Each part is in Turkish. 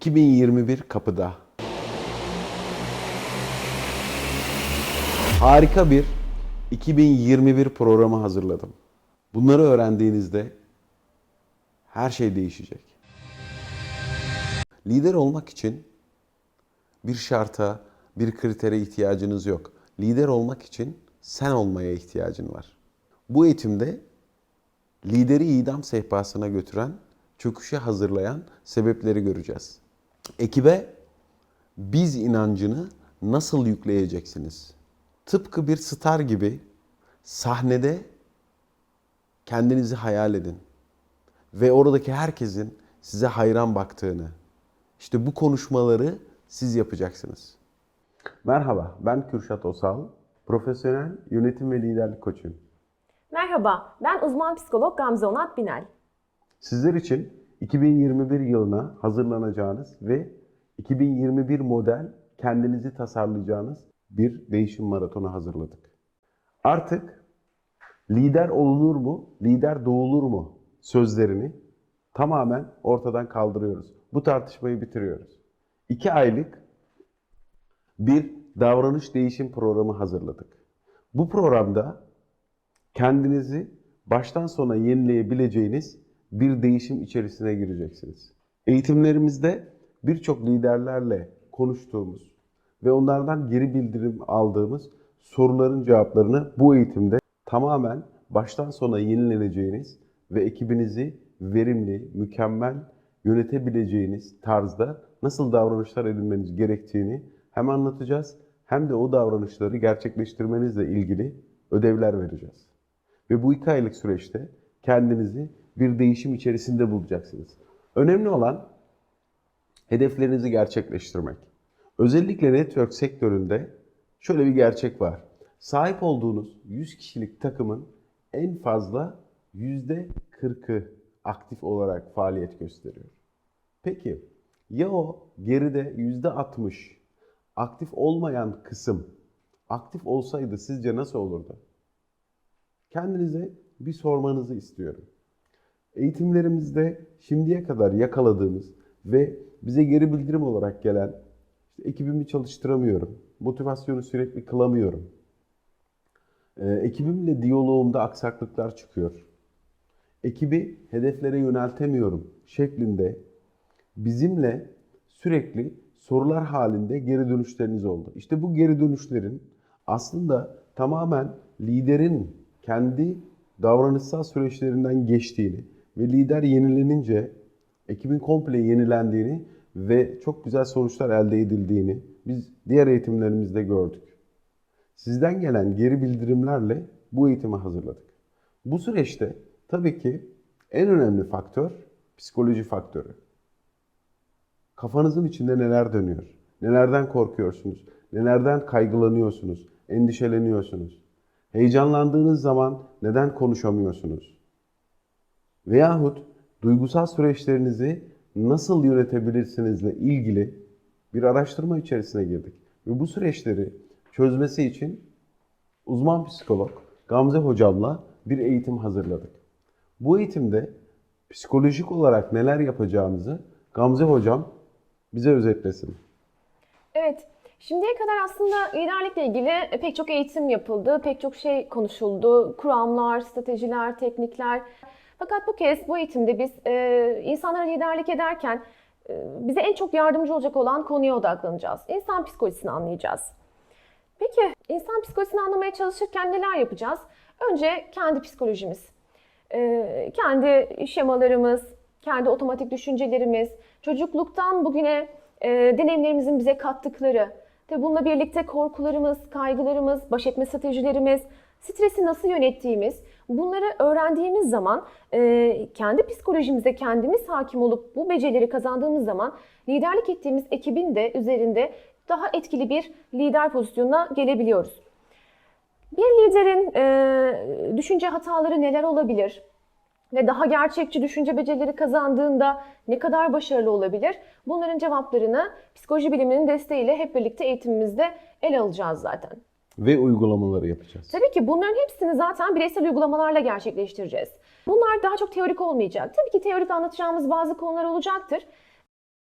2021 kapıda. Harika bir 2021 programı hazırladım. Bunları öğrendiğinizde her şey değişecek. Lider olmak için bir şarta, bir kritere ihtiyacınız yok. Lider olmak için sen olmaya ihtiyacın var. Bu eğitimde lideri idam sehpasına götüren, çöküşe hazırlayan sebepleri göreceğiz. Ekibe biz inancını nasıl yükleyeceksiniz? Tıpkı bir star gibi sahnede kendinizi hayal edin ve oradaki herkesin size hayran baktığını. İşte bu konuşmaları siz yapacaksınız. Merhaba, ben Kürşat Osal. Profesyonel yönetim ve liderlik koçuyum. Merhaba, ben uzman psikolog Gamze Onat Binel. Sizler için 2021 yılına hazırlanacağınız ve 2021 model kendinizi tasarlayacağınız bir değişim maratonu hazırladık. Artık lider olunur mu, lider doğulur mu sözlerini tamamen ortadan kaldırıyoruz. Bu tartışmayı bitiriyoruz. İki aylık bir davranış değişim programı hazırladık. Bu programda kendinizi baştan sona yenileyebileceğiniz bir değişim içerisine gireceksiniz. Eğitimlerimizde birçok liderlerle konuştuğumuz ve onlardan geri bildirim aldığımız soruların cevaplarını bu eğitimde tamamen baştan sona yenileneceğiniz ve ekibinizi verimli, mükemmel yönetebileceğiniz tarzda nasıl davranışlar edinmeniz gerektiğini hem anlatacağız hem de o davranışları gerçekleştirmenizle ilgili ödevler vereceğiz. Ve bu iki aylık süreçte kendinizi bir değişim içerisinde bulacaksınız. Önemli olan hedeflerinizi gerçekleştirmek. Özellikle network sektöründe şöyle bir gerçek var. Sahip olduğunuz 100 kişilik takımın en fazla %40'ı aktif olarak faaliyet gösteriyor. Peki ya o geride %60 aktif olmayan kısım aktif olsaydı sizce nasıl olurdu? Kendinize bir sormanızı istiyorum. Eğitimlerimizde şimdiye kadar yakaladığımız ve bize geri bildirim olarak gelen işte ekibimi çalıştıramıyorum, motivasyonu sürekli kılamıyorum, ee, ekibimle diyaloğumda aksaklıklar çıkıyor, ekibi hedeflere yöneltemiyorum şeklinde bizimle sürekli sorular halinde geri dönüşleriniz oldu. İşte bu geri dönüşlerin aslında tamamen liderin kendi davranışsal süreçlerinden geçtiğini ve lider yenilenince ekibin komple yenilendiğini ve çok güzel sonuçlar elde edildiğini biz diğer eğitimlerimizde gördük. Sizden gelen geri bildirimlerle bu eğitimi hazırladık. Bu süreçte tabii ki en önemli faktör psikoloji faktörü. Kafanızın içinde neler dönüyor? Nelerden korkuyorsunuz? Nelerden kaygılanıyorsunuz? Endişeleniyorsunuz? Heyecanlandığınız zaman neden konuşamıyorsunuz? Veyahut duygusal süreçlerinizi nasıl yönetebilirsinizle ilgili bir araştırma içerisine girdik. Ve bu süreçleri çözmesi için uzman psikolog Gamze hocamla bir eğitim hazırladık. Bu eğitimde psikolojik olarak neler yapacağımızı Gamze hocam bize özetlesin. Evet, şimdiye kadar aslında liderlikle ilgili pek çok eğitim yapıldı, pek çok şey konuşuldu. Kuramlar, stratejiler, teknikler. Fakat bu kez bu eğitimde biz e, insanlara liderlik ederken e, bize en çok yardımcı olacak olan konuya odaklanacağız. İnsan psikolojisini anlayacağız. Peki insan psikolojisini anlamaya çalışırken neler yapacağız? Önce kendi psikolojimiz, e, kendi şemalarımız, kendi otomatik düşüncelerimiz, çocukluktan bugüne e, deneyimlerimizin bize kattıkları, ve bununla birlikte korkularımız, kaygılarımız, baş etme stratejilerimiz, stresi nasıl yönettiğimiz, bunları öğrendiğimiz zaman e, kendi psikolojimize kendimiz hakim olup bu becerileri kazandığımız zaman liderlik ettiğimiz ekibin de üzerinde daha etkili bir lider pozisyonuna gelebiliyoruz. Bir liderin e, düşünce hataları neler olabilir? Ve daha gerçekçi düşünce becerileri kazandığında ne kadar başarılı olabilir? Bunların cevaplarını psikoloji biliminin desteğiyle hep birlikte eğitimimizde ele alacağız zaten. Ve uygulamaları yapacağız. Tabii ki bunların hepsini zaten bireysel uygulamalarla gerçekleştireceğiz. Bunlar daha çok teorik olmayacak. Tabii ki teorik anlatacağımız bazı konular olacaktır.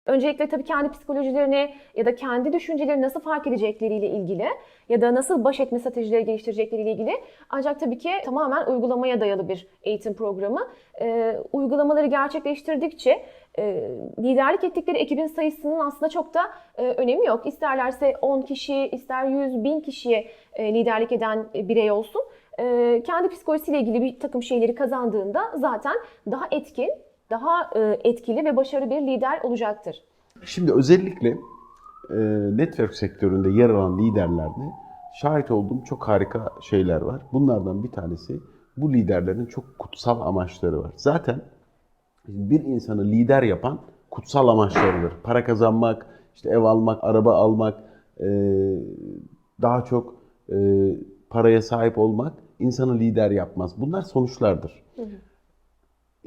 Öncelikle tabii kendi psikolojilerini ya da kendi düşünceleri nasıl fark edecekleriyle ilgili ya da nasıl baş etme stratejileri geliştirecekleriyle ilgili. Ancak tabii ki tamamen uygulamaya dayalı bir eğitim programı. Ee, uygulamaları gerçekleştirdikçe e, liderlik ettikleri ekibin sayısının aslında çok da e, önemi yok. İsterlerse 10 kişi, ister 100, 1000 kişiye e, liderlik eden e, birey olsun. E, kendi psikolojisiyle ilgili bir takım şeyleri kazandığında zaten daha etkin, daha e, etkili ve başarılı bir lider olacaktır. Şimdi özellikle e, network sektöründe yer alan liderlerde şahit olduğum çok harika şeyler var. Bunlardan bir tanesi bu liderlerin çok kutsal amaçları var. Zaten bir insanı lider yapan kutsal amaçlarıdır. Para kazanmak, işte ev almak, araba almak, e, daha çok paraya sahip olmak insanı lider yapmaz. Bunlar sonuçlardır.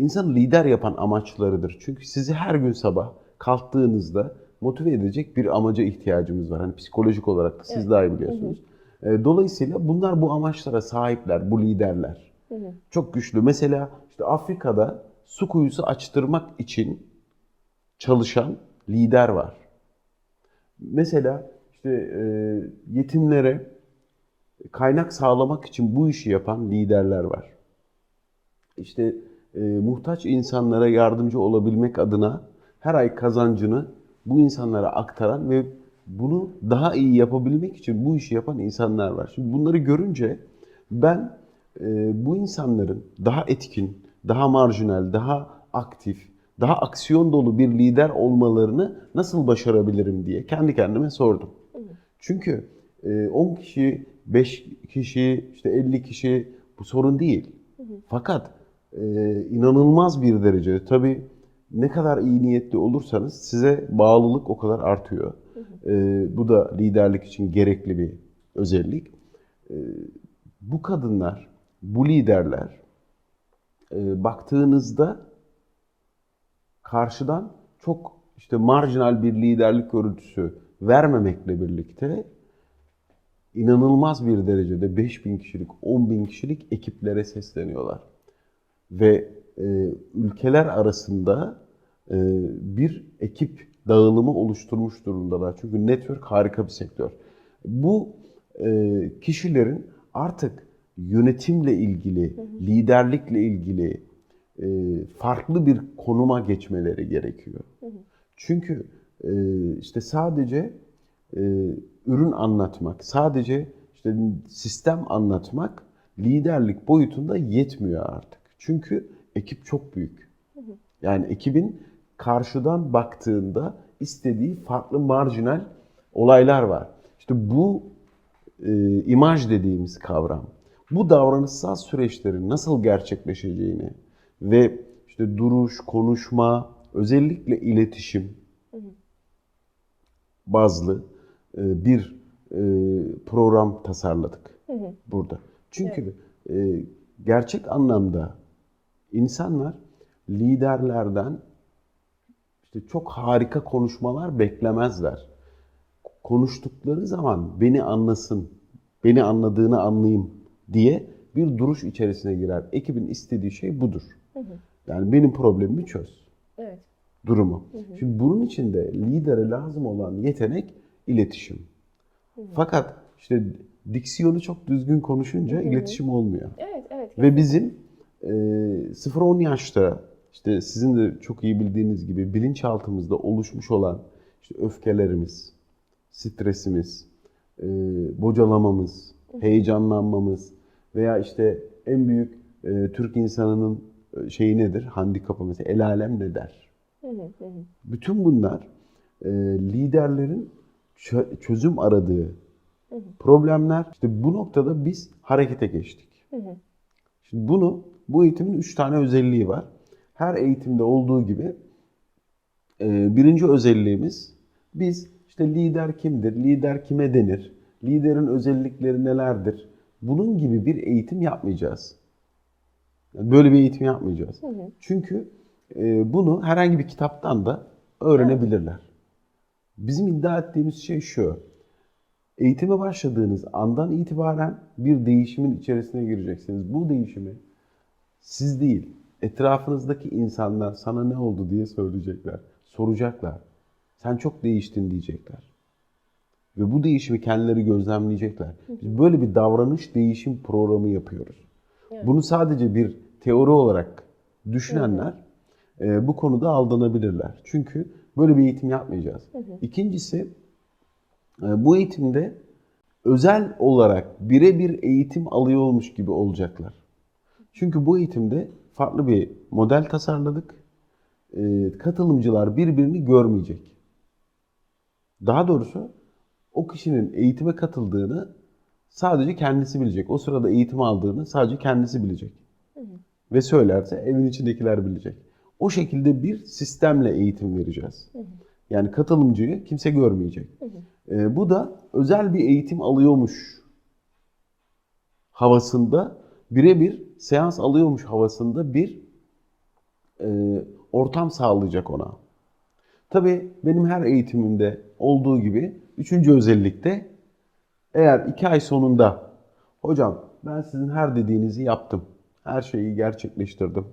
İnsanı lider yapan amaçlarıdır. Çünkü sizi her gün sabah kalktığınızda motive edecek bir amaca ihtiyacımız var. Hani psikolojik olarak da siz Evet. daha iyi biliyorsunuz. E, Dolayısıyla bunlar bu amaçlara sahipler, bu liderler. Çok güçlü. Mesela işte Afrika'da su kuyusu açtırmak için çalışan lider var. Mesela işte e, yetimlere kaynak sağlamak için bu işi yapan liderler var. İşte e, muhtaç insanlara yardımcı olabilmek adına her ay kazancını bu insanlara aktaran ve bunu daha iyi yapabilmek için bu işi yapan insanlar var. Şimdi bunları görünce ben e, bu insanların daha etkin, daha marjinal, daha aktif, daha aksiyon dolu bir lider olmalarını nasıl başarabilirim diye kendi kendime sordum. Çünkü e, 10 kişi, 5 kişi, işte 50 kişi bu sorun değil. Fakat e, inanılmaz bir derecede tabii ne kadar iyi niyetli olursanız size bağlılık o kadar artıyor. E, bu da liderlik için gerekli bir özellik. E, bu kadınlar, bu liderler e, baktığınızda karşıdan çok işte marjinal bir liderlik görüntüsü vermemekle birlikte inanılmaz bir derecede 5000 kişilik, 10.000 kişilik ekiplere sesleniyorlar. Ve e, ülkeler arasında e, bir ekip dağılımı oluşturmuş durumdalar. Çünkü network harika bir sektör. Bu e, kişilerin artık yönetimle ilgili, liderlikle ilgili e, farklı bir konuma geçmeleri gerekiyor. Çünkü e, işte sadece e, ürün anlatmak, sadece işte sistem anlatmak liderlik boyutunda yetmiyor artık. Çünkü ekip çok büyük. Yani ekibin karşıdan baktığında istediği farklı marjinal olaylar var. İşte bu e, imaj dediğimiz kavram, bu davranışsal süreçlerin nasıl gerçekleşeceğini ve işte duruş, konuşma, özellikle iletişim bazlı e, bir e, program tasarladık burada. Çünkü e, gerçek anlamda insanlar liderlerden işte çok harika konuşmalar beklemezler. Konuştukları zaman beni anlasın, beni anladığını anlayayım diye bir duruş içerisine girer. Ekibin istediği şey budur. Yani benim problemimi çöz Evet. durumu. Şimdi bunun için de lidere lazım olan yetenek iletişim. Fakat işte diksiyonu çok düzgün konuşunca iletişim olmuyor. Evet, evet. Ve bizim e, 0-10 yaşta işte sizin de çok iyi bildiğiniz gibi bilinçaltımızda oluşmuş olan işte öfkelerimiz, stresimiz, e, bocalamamız, heyecanlanmamız veya işte en büyük e, Türk insanının e, şeyi nedir? Handikapı mesela el alem ne der? Bütün bunlar e, liderlerin çö- çözüm aradığı problemler. İşte bu noktada biz harekete geçtik. Şimdi bunu, bu eğitimin üç tane özelliği var. Her eğitimde olduğu gibi e, birinci özelliğimiz biz işte lider kimdir, lider kime denir, liderin özellikleri nelerdir? Bunun gibi bir eğitim yapmayacağız. Yani böyle bir eğitim yapmayacağız. Çünkü e, bunu herhangi bir kitaptan da öğrenebilirler. Bizim iddia ettiğimiz şey şu. Eğitime başladığınız andan itibaren bir değişimin içerisine gireceksiniz. Bu değişimi siz değil, etrafınızdaki insanlar sana ne oldu diye söyleyecekler, soracaklar. Sen çok değiştin diyecekler. Ve bu değişimi kendileri gözlemleyecekler. Biz böyle bir davranış değişim programı yapıyoruz. Bunu sadece bir teori olarak düşünenler e, bu konuda aldanabilirler. Çünkü böyle bir eğitim yapmayacağız. İkincisi e, bu eğitimde özel olarak birebir eğitim alıyormuş gibi olacaklar. Çünkü bu eğitimde farklı bir model tasarladık. E, katılımcılar birbirini görmeyecek. Daha doğrusu o kişinin eğitime katıldığını sadece kendisi bilecek. O sırada eğitim aldığını sadece kendisi bilecek. Ve söylerse evin içindekiler bilecek. O şekilde bir sistemle eğitim vereceğiz. Yani katılımcıyı kimse görmeyecek. Ee, bu da özel bir eğitim alıyormuş havasında, birebir seans alıyormuş havasında bir e, ortam sağlayacak ona. Tabii benim her eğitimimde olduğu gibi üçüncü özellikte eğer iki ay sonunda hocam ben sizin her dediğinizi yaptım. Her şeyi gerçekleştirdim.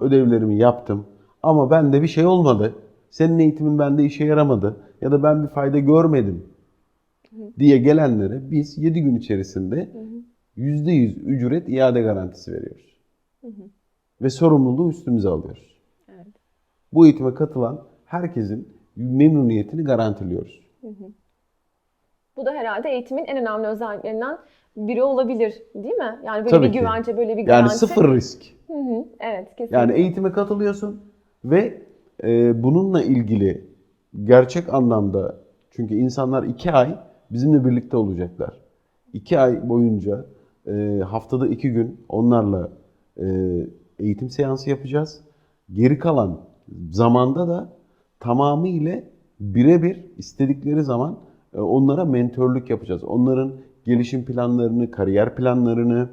Ödevlerimi yaptım. Ama bende bir şey olmadı. Senin eğitimin bende işe yaramadı. Ya da ben bir fayda görmedim diye gelenlere biz 7 gün içerisinde %100 ücret iade garantisi veriyoruz. Ve sorumluluğu üstümüze alıyoruz. Evet. Bu eğitime katılan herkesin memnuniyetini garantiliyoruz. Bu da herhalde eğitimin en önemli özelliklerinden biri olabilir değil mi? Yani böyle Tabii bir ki. güvence, böyle bir Yani garanti. sıfır risk. Hı hı, evet kesinlikle. Yani eğitime katılıyorsun ve e, bununla ilgili gerçek anlamda çünkü insanlar iki ay bizimle birlikte olacaklar. İki ay boyunca e, haftada iki gün onlarla e, eğitim seansı yapacağız. Geri kalan zamanda da tamamıyla birebir istedikleri zaman e, onlara mentörlük yapacağız. Onların gelişim planlarını, kariyer planlarını,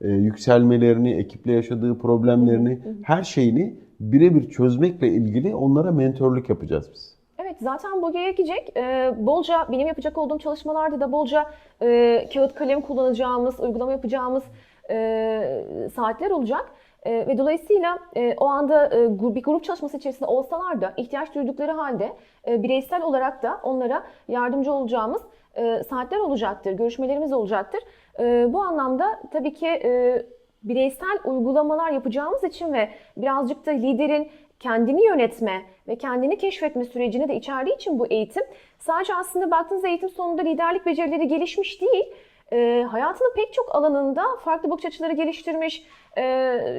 e, yükselmelerini, ekiple yaşadığı problemlerini, her şeyini birebir çözmekle ilgili onlara mentörlük yapacağız biz. Zaten bu gerekecek. Ee, bolca benim yapacak olduğum çalışmalarda da bolca e, kağıt kalem kullanacağımız, uygulama yapacağımız e, saatler olacak. E, ve dolayısıyla e, o anda e, bir grup çalışması içerisinde olsalar da ihtiyaç duydukları halde e, bireysel olarak da onlara yardımcı olacağımız e, saatler olacaktır, görüşmelerimiz olacaktır. E, bu anlamda tabii ki e, bireysel uygulamalar yapacağımız için ve birazcık da liderin kendini yönetme ve kendini keşfetme sürecini de içerdiği için bu eğitim sadece aslında baktığınızda eğitim sonunda liderlik becerileri gelişmiş değil, e, hayatının pek çok alanında farklı bakış açıları geliştirmiş, e,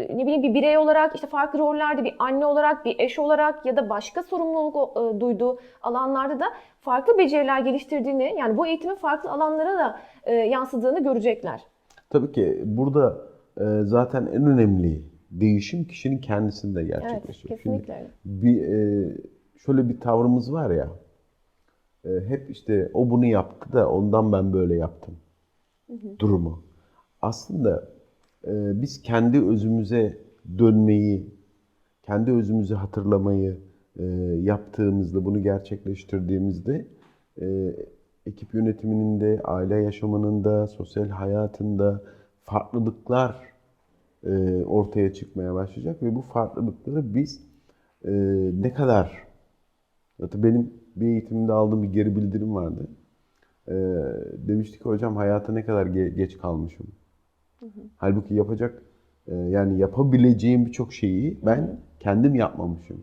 ne bileyim bir birey olarak, işte farklı rollerde bir anne olarak, bir eş olarak ya da başka sorumluluk e, duyduğu alanlarda da farklı beceriler geliştirdiğini, yani bu eğitimin farklı alanlara da e, yansıdığını görecekler. Tabii ki burada e, zaten en önemli değişim kişinin kendisinde Evet, gerçekleşiyor. kesinlikle öyle. bir e, şöyle bir tavrımız var ya. e, hep işte o bunu yaptı da ondan ben böyle yaptım. Durumu. Aslında e, biz kendi özümüze dönmeyi, kendi özümüzü hatırlamayı e, yaptığımızda, bunu gerçekleştirdiğimizde e, ekip yönetiminin de, aile yaşamının da, sosyal hayatında farklılıklar e, ortaya çıkmaya başlayacak ve bu farklılıkları biz e, ne kadar zaten benim bir eğitimde aldığım bir geri bildirim vardı. E, demişti ki hocam hayata ne kadar ge- geç kalmışım. Halbuki yapacak e, yani yapabileceğim birçok şeyi ben kendim yapmamışım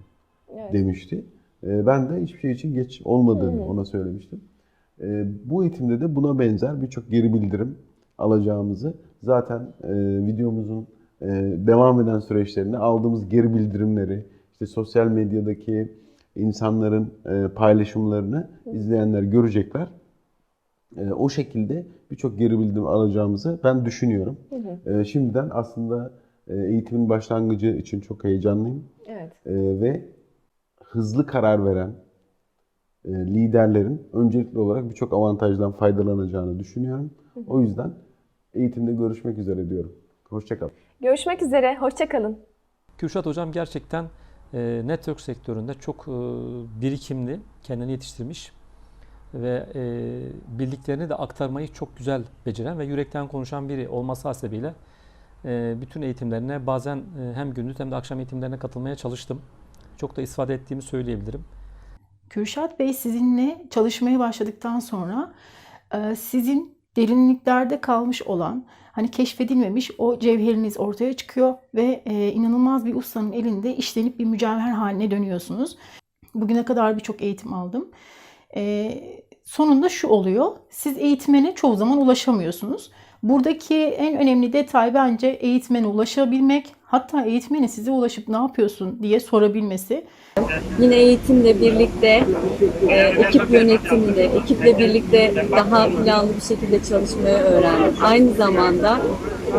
Evet. demişti. E, ben de hiçbir şey için geç olmadığını ona söylemiştim. E, bu eğitimde de buna benzer birçok geri bildirim alacağımızı zaten e, videomuzun devam eden süreçlerinde aldığımız geri bildirimleri, işte sosyal medyadaki insanların e, paylaşımlarını izleyenler görecekler. E, o şekilde birçok geri bildirim alacağımızı ben düşünüyorum. E, şimdiden aslında e, eğitimin başlangıcı için çok heyecanlıyım. Evet. E, ve hızlı karar veren e, liderlerin öncelikli olarak birçok avantajdan faydalanacağını düşünüyorum. O yüzden eğitimde görüşmek üzere diyorum. Hoşçakalın. Görüşmek üzere, hoşçakalın. Kürşat Hocam gerçekten e, network sektöründe çok e, birikimli, kendini yetiştirmiş ve e, bildiklerini de aktarmayı çok güzel beceren ve yürekten konuşan biri olması hasebiyle e, bütün eğitimlerine bazen e, hem gündüz hem de akşam eğitimlerine katılmaya çalıştım. Çok da istifade ettiğimi söyleyebilirim. Kürşat Bey sizinle çalışmaya başladıktan sonra e, sizin derinliklerde kalmış olan, hani keşfedilmemiş o cevheriniz ortaya çıkıyor ve e, inanılmaz bir ustanın elinde işlenip bir mücevher haline dönüyorsunuz. Bugüne kadar birçok eğitim aldım. E, sonunda şu oluyor, siz eğitmene çoğu zaman ulaşamıyorsunuz. Buradaki en önemli detay bence eğitmene ulaşabilmek, hatta eğitmenin size ulaşıp ne yapıyorsun diye sorabilmesi. Yine eğitimle birlikte, e, ekip yönetiminde, ekiple birlikte daha planlı bir şekilde çalışmayı öğrendim. Aynı zamanda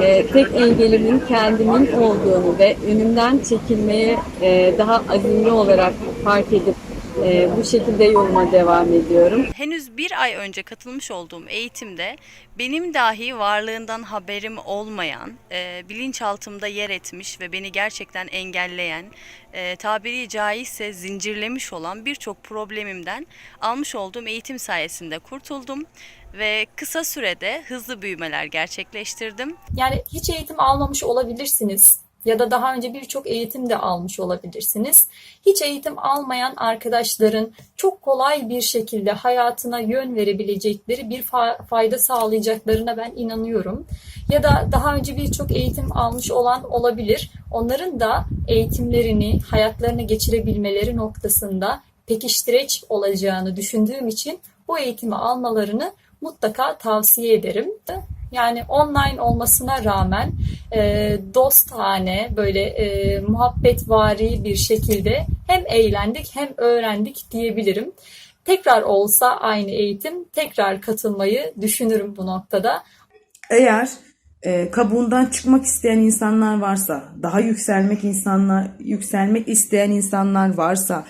e, tek engelimin kendimin olduğunu ve önümden çekilmeye e, daha azimli olarak fark edip e, bu şekilde yoluma devam ediyorum. Henüz bir ay önce katılmış olduğum eğitimde benim dahi varlığından haberim olmayan, e, bilinçaltımda yer etmiş ve beni gerçekten engelleyen, e, tabiri caizse zincirlemiş olan birçok problemimden almış olduğum eğitim sayesinde kurtuldum ve kısa sürede hızlı büyümeler gerçekleştirdim. Yani hiç eğitim almamış olabilirsiniz ya da daha önce birçok eğitim de almış olabilirsiniz. Hiç eğitim almayan arkadaşların çok kolay bir şekilde hayatına yön verebilecekleri bir fa- fayda sağlayacaklarına ben inanıyorum. Ya da daha önce birçok eğitim almış olan olabilir. Onların da eğitimlerini, hayatlarını geçirebilmeleri noktasında pekiştireç olacağını düşündüğüm için bu eğitimi almalarını mutlaka tavsiye ederim. Yani online olmasına rağmen e, dostane böyle e, muhabbetvari bir şekilde hem eğlendik hem öğrendik diyebilirim. Tekrar olsa aynı eğitim tekrar katılmayı düşünürüm bu noktada. Eğer e, kabuğundan çıkmak isteyen insanlar varsa, daha yükselmek insanlar, yükselmek isteyen insanlar varsa,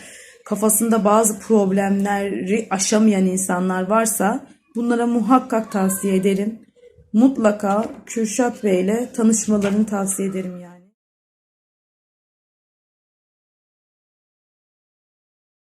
kafasında bazı problemleri aşamayan insanlar varsa bunlara muhakkak tavsiye ederim. Mutlaka Kürşat Bey ile tanışmalarını tavsiye ederim yani.